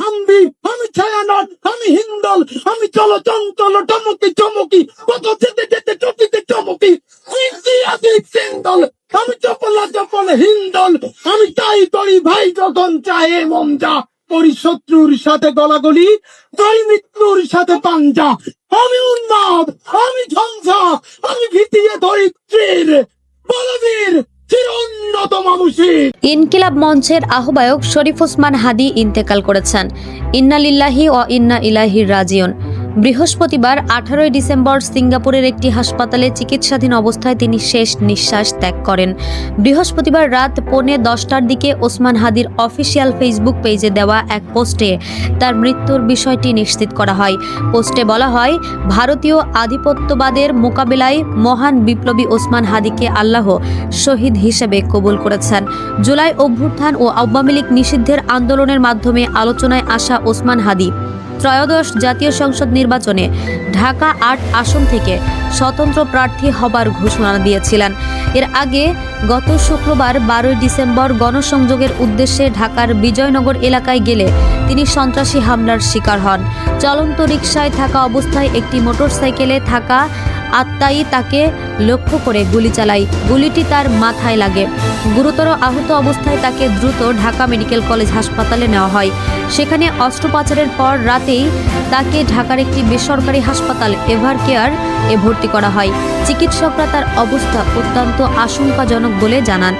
হাম্বি আমি ছায়ানট আমি হিন্দল, আমি চলো চঞ্চল টমকি চমকি, কত যেতে যেতে চকিতে চমকি। সিন্দল, আমি চপলা চপল হিন্দল, আমি তাই করি ভাই যখন চাহে মন যা করি শত্রুর সাথে গলাগলি, তাই মৃত্যুর সাথে পাঞ্জা। আমি উন্মাদ, আমি ঝঞ্ঝা আমি ভিতিয়ে ধরিত্রীর, বলবীর ইনকিলাব মঞ্চের আহ্বায়ক শরীফ ওসমান হাদি ইন্তেকাল করেছেন। ইন্নালিল্লাহি ও ইন্না ইলাহির রাজিউন। বৃহস্পতিবার আঠারোই ডিসেম্বর সিঙ্গাপুরের একটি হাসপাতালে চিকিৎসাধীন অবস্থায় তিনি শেষ নিঃশ্বাস ত্যাগ করেন। বৃহস্পতিবার রাত পৌনে দশটার দিকে ওসমান হাদির অফিসিয়াল ফেসবুক পেজে দেওয়া এক পোস্টে তার মৃত্যুর বিষয়টি নিশ্চিত করা হয়। পোস্টে বলা হয়, ভারতীয় আধিপত্যবাদের মোকাবেলায় মহান বিপ্লবী ওসমান হাদিকে আল্লাহ শহীদ হিসেবে কবুল করেছেন। জুলাই অভ্যুত্থান ও আওয়ামী লীগ নিষিদ্ধের আন্দোলনের মাধ্যমে আলোচনায় আসা ওসমান হাদি ত্রয়োদশ জাতীয় সংসদ নির্বাচনে ঢাকা আট আসন থেকে স্বতন্ত্র প্রার্থী হবার ঘোষণা দিয়েছিলেন। এর আগে গত শুক্রবার বারোই ডিসেম্বর গণসংযোগের উদ্দেশ্যে ঢাকার বিজয়নগর এলাকায় গেলে তিনি সন্ত্রাসী হামলার শিকার হন। চলন্ত রিকশায় থাকা অবস্থায় একটি মোটরসাইকেলে থাকা আত্মাই তাকে লক্ষ্য করে গুলি চালায়। গুলিটি তার মাথায় লাগে। গুরুতর আহত অবস্থায় তাকে দ্রুত ঢাকা মেডিকেল কলেজ হাসপাতালে নেওয়া হয়। সেখানে অস্ত্রোপচারের পর রাতেই তাকে ঢাকার একটি বেসরকারি হাসপাতাল এভার কেয়ার এ ভর্তি করা হয়। চিকিৎসকরা তার অবস্থা অত্যন্ত আশঙ্কাজনক বলে জানান।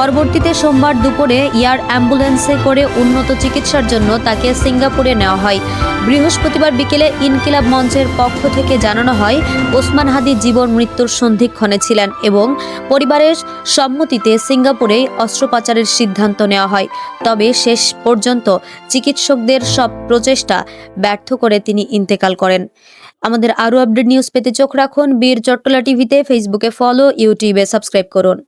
পরবর্তীতে সোমবার দুপুরে এয়ার অ্যাম্বুলেন্সে করে উন্নত চিকিৎসার জন্য তাকে সিঙ্গাপুরে নেওয়া হয়। বৃহস্পতিবার বিকেলে ইনকিলাব মঞ্চের পক্ষ থেকে জানানো হয়, ওসমান হাদি জীবন মৃত্যুর সন্ধিক্ষণে ছিলেন এবং পরিবারের সম্মতিতে সিঙ্গাপুরে অস্ত্রোপচারের সিদ্ধান্ত নেওয়া হয়। তবে শেষ পর্যন্ত চিকিৎসকদের সব প্রচেষ্টা ব্যর্থ করে তিনি ইন্তেকাল করেন। আমাদের আরও আপডেট নিউজ পেতে চোখ রাখুন বীর চট্টলা টিভিতে, ফেসবুকে ফলো, ইউটিউবে সাবস্ক্রাইব করুন।